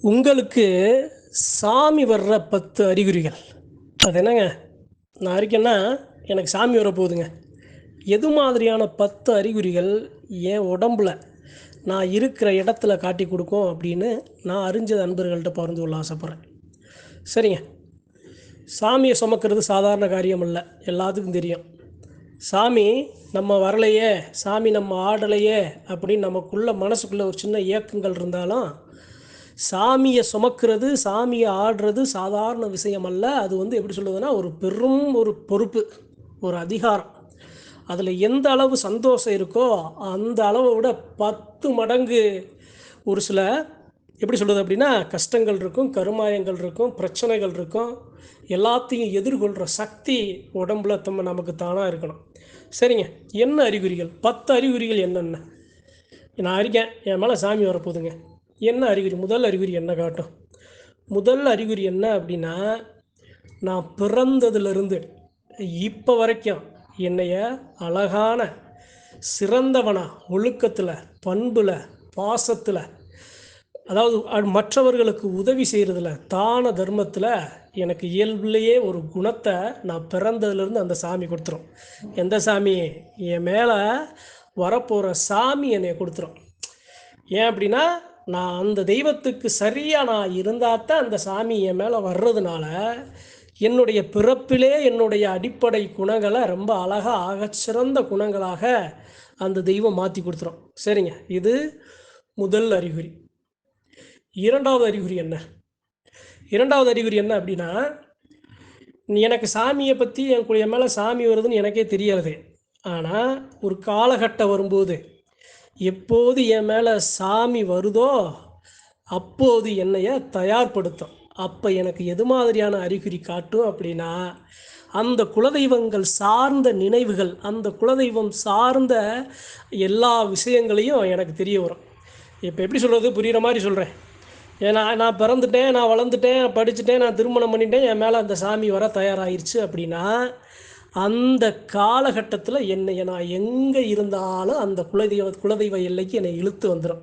உங்களுக்கு சாமி வர்ற பத்து அறிகுறிகள். அது என்னங்க? நான் இருக்கேன்னா எனக்கு சாமி வர போகுதுங்க. எது மாதிரியான பத்து அறிகுறிகள் என் உடம்புல நான் இருக்கிற இடத்துல காட்டி கொடுக்கும் அப்படின்னு நான் அறிஞ்ச நண்பர்கள்ட்ட பகிர்ந்து கொள்ள ஆசைப்பட்றேன். சரிங்க. சாமியை சுமக்கிறது சாதாரண காரியம் இல்லை எல்லாத்துக்கும் தெரியும். சாமி நம்ம வரலையே சாமி நம்ம ஆடலையே அப்படின்னு நமக்குள்ளே மனசுக்குள்ளே ஒரு சின்ன இயக்கங்கள் இருந்தாலும் சாமியை சுமக்கிறது சாமியை ஆடுறது சாதாரண விஷயம் அல்ல. அது வந்து எப்படி சொல்லுதுன்னா ஒரு பெரும் ஒரு பொறுப்பு ஒரு அதிகாரம். அதில் எந்த அளவு சந்தோஷம் இருக்கோ அந்த அளவை விட பத்து மடங்கு ஒரு சில எப்படி சொல்கிறது அப்படின்னா கஷ்டங்கள் இருக்கும் கருமாயங்கள் இருக்கும் பிரச்சனைகள் இருக்கும். எல்லாத்தையும் எதிர்கொள்கிற சக்தி உடம்புல தம்ம நமக்கு தானாக இருக்கணும். சரிங்க. என்ன அறிகுறிகள்? பத்து அறிகுறிகள் என்னென்ன? நான் இருக்கேன். என் மேலே சாமி வரப்போகுதுங்க. என்ன அறிகுறி? முதல் அறிகுறி என்ன காட்டும்? முதல் அறிகுறி என்ன அப்படின்னா நான் பிறந்ததுலேருந்து இப்போ வரைக்கும் என்னைய அழகான சிறந்தவனா ஒழுக்கத்தில் பண்பில் பாசத்தில் அதாவது மற்றவர்களுக்கு உதவி செய்கிறதுல தான தர்மத்தில் எனக்கு இயல்புலேயே ஒரு குணத்தை நான் பிறந்ததுலேருந்து அந்த சாமி கொடுத்துரும். எந்த சாமி? என் மேலே வரப்போகிற சாமி என்னை கொடுத்துரும். ஏன் அப்படின்னா நான் அந்த தெய்வத்துக்கு சரியாக நான் இருந்தால் தான் அந்த சாமி என் மேலே வர்றதுனால என்னுடைய பிறப்பிலே என்னுடைய அடிப்படை குணங்களை ரொம்ப அழகாக ஆகச்சிறந்த குணங்களாக அந்த தெய்வம் மாற்றி கொடுத்துரும். சரிங்க. இது முதல் அறிகுறி. இரண்டாவது அறிகுறி என்ன? இரண்டாவது அறிகுறி என்ன அப்படின்னா நீ எனக்கு சாமியை பற்றி என் கு- என் மேலே சாமி வருதுன்னு எனக்கே தெரியாது ஆனால் ஒரு காலகட்டம் வரும்போது எப்போது என் மேலே சாமி வருதோ அப்போது என்னைய தயார்படுத்தும். அப்போ எனக்கு எது மாதிரியான அறிகுறி காட்டும் அப்படின்னா அந்த குலதெய்வங்கள் சார்ந்த நினைவுகள் அந்த குலதெய்வம் சார்ந்த எல்லா விஷயங்களையும் எனக்கு தெரிய வரும். இப்போ எப்படி சொல்கிறது புரிகிற மாதிரி சொல்கிறேன் ஏன்னா நான் பிறந்துட்டேன் நான் வளர்ந்துட்டேன் படிச்சுட்டேன் நான் திருமணம் பண்ணிட்டேன் என் மேலே அந்த சாமி வர தயாராகிருச்சு அப்படின்னா அந்த காலகட்டத்தில் என்னை நான் எங்கே இருந்தாலும் அந்த குலதெய்வ குலதெய்வ எல்லைக்கு என்னை இழுத்து வந்துடும்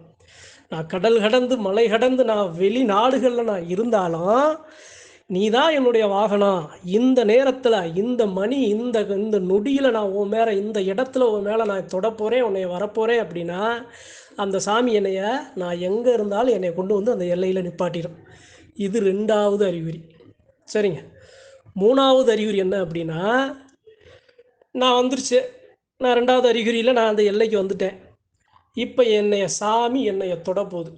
நான் கடல் கடந்து மலை கடந்து நான் வெளிநாடுகளில் நான் இருந்தாலும் நீ தான் என்னுடைய வாகனம். இந்த நேரத்தில் இந்த மணி இந்த இந்த நொடியில் நான் உன் மேலே இந்த இடத்துல உன் மேலே நான் தொடப்போகிறேன் உன்னை வரப்போகிறேன் அப்படின்னா அந்த சாமி என்னைய நான் எங்கே இருந்தாலும் என்னை கொண்டு வந்து அந்த எல்லையில் நிப்பாட்டிடும் இது ரெண்டாவது அறிகுறி. சரிங்க. மூணாவது அறிகுறி என்ன அப்படின்னா நான் வந்துருச்சு. நான் ரெண்டாவது அறிகுறியில் நான் அந்த எல்லைக்கு வந்துட்டேன். இப்போ என்னைய சாமி என்னைய தொட போகுது.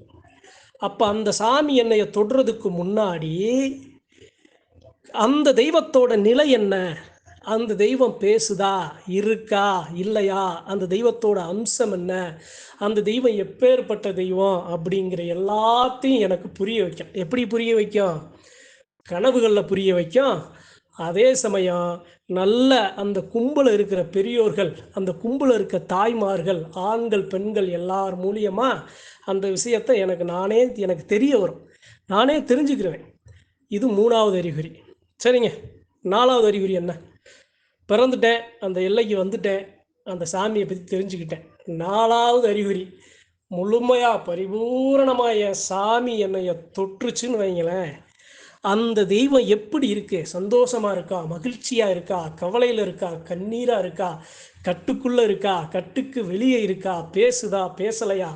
அப்போ அந்த சாமி என்னைய தொடுறதுக்கு முன்னாடி அந்த தெய்வத்தோட நிலை என்ன? அந்த தெய்வம் பேசுதா? இருக்கா? இல்லையா? அந்த தெய்வத்தோட அம்சம் என்ன? அந்த தெய்வம் எப்பேற்பட்ட தெய்வம்? அப்படிங்கிற எல்லாத்தையும் எனக்கு புரிய வைக்கும். எப்படி புரிய வைக்கும்? கனவுகளில் புரிய வைக்கும். அதே சமயம் நல்ல அந்த கும்பலில் இருக்கிற பெரியோர்கள் அந்த கும்பலில் இருக்க தாய்மார்கள் ஆண்கள் பெண்கள் எல்லார் மூலியமாக அந்த விஷயத்தை எனக்கு நானே எனக்கு தெரிய வரும். நானே தெரிஞ்சுக்கிறேன் இது மூணாவது அறிகுறி. சரிங்க. நாலாவது அறிகுறி என்ன? பிறந்துட்டேன் அந்த எல்லைக்கு வந்துட்டேன் அந்த சாமியை பற்றி தெரிஞ்சுக்கிட்டேன். நாலாவது அறிகுறி. முழுமையாக பரிபூரணமாக என் சாமி என்னைய தொற்றுச்சுன்னு வைங்களேன். அந்த தெய்வம் எப்படி இருக்கு? சந்தோஷமா இருக்கா? மகிழ்ச்சியா இருக்கா? கவலையில் இருக்கா? கண்ணீரா இருக்கா? கட்டுக்குள்ள இருக்கா? கட்டுக்கு வெளியே இருக்கா? பேசுதா? பேசலையா?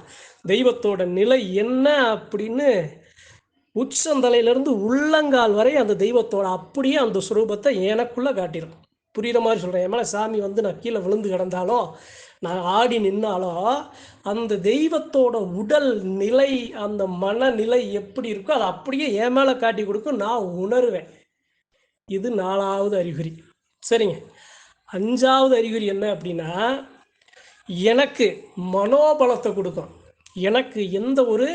தெய்வத்தோட நிலை என்ன அப்படின்னு உச்சந்தலையிலிருந்து உள்ளங்கால் வரை அந்த தெய்வத்தோட அப்படியே அந்த சுரூபத்தை எனக்குள்ளே காட்டிடும் புரியுற மாதிரி சொல்கிறேன் என் மேலே சாமி வந்து நான் கீழே விழுந்து கிடந்தாலும் நான் ஆடி நின்னாலோ அந்த தெய்வத்தோட உடல் நிலை அந்த மனநிலை எப்படி இருக்கோ அதை அப்படியே என் மேலே காட்டி கொடுக்கும் நான் உணர்வேன். இது நாலாவது அறிகுறி. சரிங்க. அஞ்சாவது அறிகுறி என்ன அப்படின்னா எனக்கு மனோபலத்தை கொடுக்கும். எனக்கு எந்த ஒரு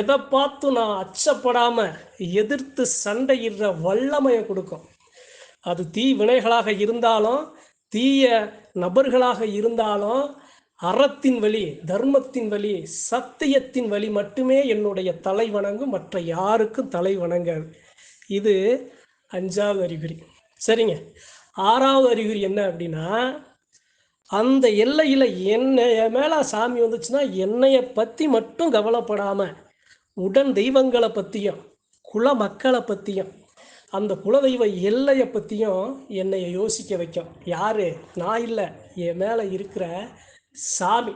எதை பார்த்து நான் அச்சப்படாமல் எதிர்த்து சண்டையிடுற வல்லமையை கொடுக்கும். அது தீ வினைகளாக இருந்தாலும் தீய நபர்களாக இருந்தாலும் அறத்தின் வழி தர்மத்தின் வழி சத்தியத்தின் வழி மட்டுமே என்னுடைய தலை வணங்கும் மற்ற யாருக்கும் தலை வணங்காது. இது அஞ்சாவது அறிகுறி. சரிங்க. ஆறாவது அறிகுறி என்ன அப்படின்னா அந்த எல்லையில் என்ன மேலே சாமி வந்துச்சுன்னா என்னைய பற்றி மட்டும் கவலைப்படாமல் உடன் தெய்வங்களை பற்றியும் குல மக்களை பற்றியும் அந்த குலதெய்வ எல்லையை பற்றியும் என்னை யோசிக்க வைக்கும். யார்? நான் இல்லை. என் மேலே இருக்கிற சாமி.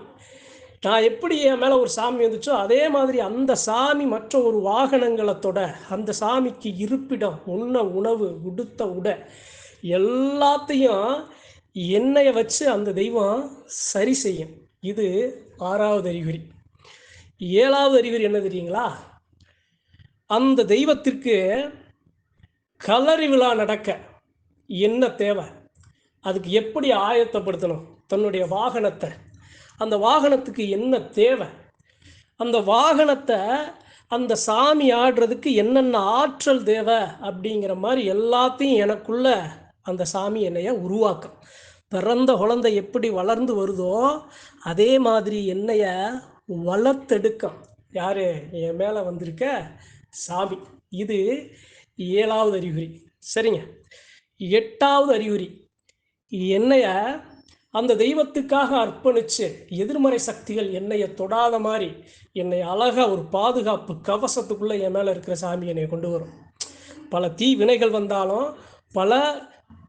நான் எப்படி என் மேலே ஒரு சாமி வந்துச்சோ அதே மாதிரி அந்த சாமி மற்ற ஒரு வாகனங்களை தொட அந்த சாமிக்கு இருப்பிடம் உண்ண உணவு உடுத்த உடை எல்லாத்தையும் என்னையை வச்சு அந்த தெய்வம் சரி செய்யும். இது ஆறாவது அறிகுறி. ஏழாவது அறிகுறி என்ன தெரியுங்களா? அந்த தெய்வத்திற்கு கலரி விழா நடக்க என்ன தேவை? அதுக்கு எப்படி ஆயத்தப்படுத்தணும்? தன்னுடைய வாகனத்தை. அந்த வாகனத்துக்கு என்ன தேவை? அந்த வாகனத்தை அந்த சாமி ஆடுறதுக்கு என்னென்ன ஆற்றல் தேவை? அப்படிங்கிற மாதிரி எல்லாத்தையும் எனக்குள்ள அந்த சாமி என்னைய உருவாக்கும். பிறந்த குழந்தை எப்படி வளர்ந்து வருதோ அதே மாதிரி என்னைய வளர்த்தெடுக்கும். யார்? என் மேலே வந்திருக்க சாமி. இது ஏழாவது அறிகுறி. சரிங்க. எட்டாவது அறிகுறி. என்னைய அந்த தெய்வத்துக்காக அர்ப்பணித்து எதிர்மறை சக்திகள் என்னைய தொடாத மாதிரி என்னை அழகாக ஒரு பாதுகாப்பு கவசத்துக்குள்ளே என் மேலே இருக்கிற சாமி என்னை கொண்டு வரும். பல தீ வினைகள் வந்தாலும் பல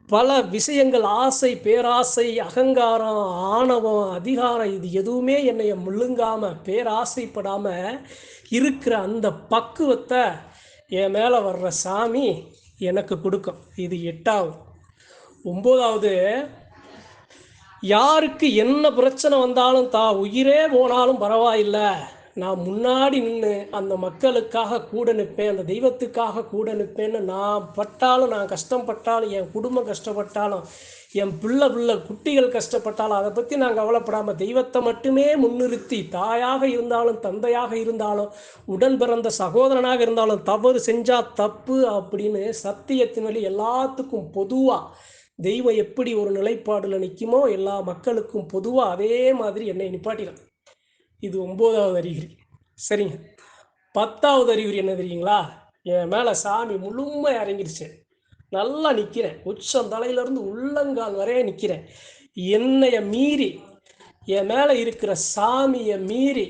பல விஷயங்கள் ஆசை பேராசை அகங்காரம் ஆணவம் அதிகாரம் இது எதுவுமே என்னைய முழுங்காமல் பேராசைப்படாமல் இருக்கிற அந்த பக்குவத்தை என் மேலே வர்ற சாமி எனக்கு கொடுக்கும். இது எட்டாவது. ஒம்போதாவது யாருக்கு என்ன பிரச்சனை வந்தாலும் தா உயிரே போனாலும் பரவாயில்லை. நான் முன்னாடி நின்று அந்த மக்களுக்காக கூட நிற்பேன் அந்த தெய்வத்துக்காக கூட நிற்பேன்னு நான் பட்டாலும் நான் கஷ்டப்பட்டாலும் என் குடும்பம் கஷ்டப்பட்டாலும் என் பிள்ளை பிள்ளை குட்டிகள் கஷ்டப்பட்டாலும் அதை பற்றி நான் கவலைப்படாமல் தெய்வத்தை மட்டுமே முன்னிறுத்தி தாயாக இருந்தாலும் தந்தையாக இருந்தாலும் உடன் பிறந்த சகோதரனாக இருந்தாலும் தவறு செஞ்சால் தப்பு அப்படின்னு சத்தியத்தின் வழி எல்லாத்துக்கும் பொதுவாக தெய்வம் எப்படி ஒரு நிலைப்பாடில் நிற்குமோ எல்லா மக்களுக்கும் பொதுவாக அதே மாதிரி என்னை நிப்பாட்டிடும். இது ஒம்போதாவது அறிகுறி. சரிங்க. பத்தாவது அறிகுறி என்ன தெரியுங்களா? என் மேலே சாமி முழுமை இறங்கிருச்சு நல்லா நிற்கிறேன் உச்சம் தலையிலேருந்து உள்ளங்கால் வரைய நிற்கிறேன் என்னைய மீறி என் மேலே இருக்கிற சாமியை மீறி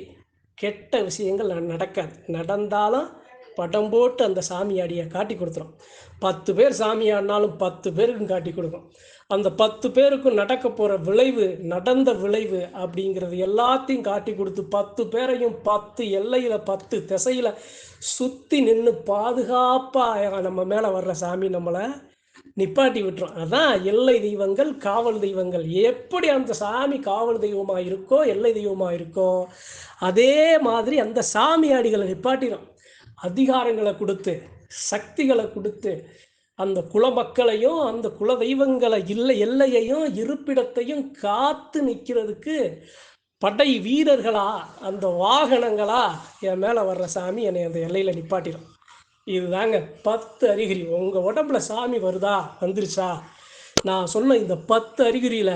கெட்ட விஷயங்கள் நடக்காது. நடந்தாலும் படம் போட்டு அந்த சாமியாடியை காட்டி கொடுத்துரும். பத்து பேர் சாமி ஆடினாலும் பத்து பேருக்கும் காட்டி கொடுக்கும். அந்த பத்து பேருக்கும் நடக்க போகிற விளைவு நடந்த விளைவு அப்படிங்கிறது எல்லாத்தையும் காட்டி கொடுத்து பத்து பேரையும் பத்து எல்லையில் பத்து திசையில் சுற்றி நின்று பாதுகாப்பாக நம்ம மேலே வர்ற சாமி நம்மளை நிப்பாட்டி விட்டுரும். அதான் எல்லை தெய்வங்கள் காவல் தெய்வங்கள். எப்படி அந்த சாமி காவல் தெய்வமாக இருக்கோ எல்லை தெய்வமாக இருக்கோ அதே மாதிரி அந்த சாமியாடிகளை நிப்பாட்டிடும் அதிகாரங்களை கொடுத்து சக்திகளை கொடுத்து அந்த குல மக்களையும் அந்த குல தெய்வங்களை இல்லை எல்லையையும் இருப்பிடத்தையும் காத்து நிற்கிறதுக்கு படை வீரர்களா அந்த வாகனங்களா என் மேலே வர்ற சாமி என்னை அந்த எல்லையில் நிப்பாட்டிடும் இதுதாங்க பத்து அறிகுறி. உங்கள் உடம்புல சாமி வருதா? வந்துருச்சா? நான் சொன்ன இந்த பத்து அறிகுறியில்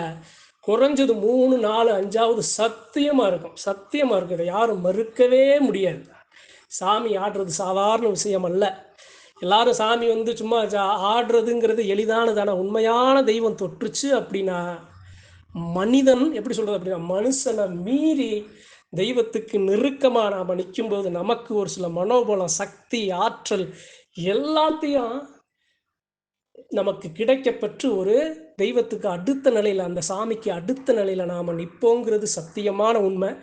குறைஞ்சது மூணு நாலு அஞ்சாவது சத்தியமாக இருக்கும். சத்தியமாக இருக்கும் இதை யாரும் மறுக்கவே முடியாது. சாமி ஆடுறது சாதாரண விஷயம் அல்ல. எல்லாரும் சாமி வந்து சும்மா ஆடுறதுங்கிறது எளிதானதான உண்மையான தெய்வம் தொற்றுச்சு அப்படின்னா மனிதன் எப்படி சொல்கிறது அப்படின்னா மனுஷனை மீறி தெய்வத்துக்கு நெருக்கமாக நாம் நிற்கும்போது நமக்கு ஒரு சில மனோபலம் சக்தி ஆற்றல் எல்லாத்தையும் நமக்கு கிடைக்கப்பெற்று ஒரு தெய்வத்துக்கு அடுத்த நிலையில் அந்த சாமிக்கு அடுத்த நிலையில் நாம் நிற்போங்கிறது சத்தியமான உண்மை.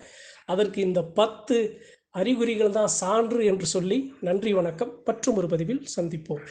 அதற்கு இந்த பத்து அறிகுறிகள் தான் சான்று என்று சொல்லி நன்றி வணக்கம். மற்றும் ஒரு பதிவில் சந்திப்போம்.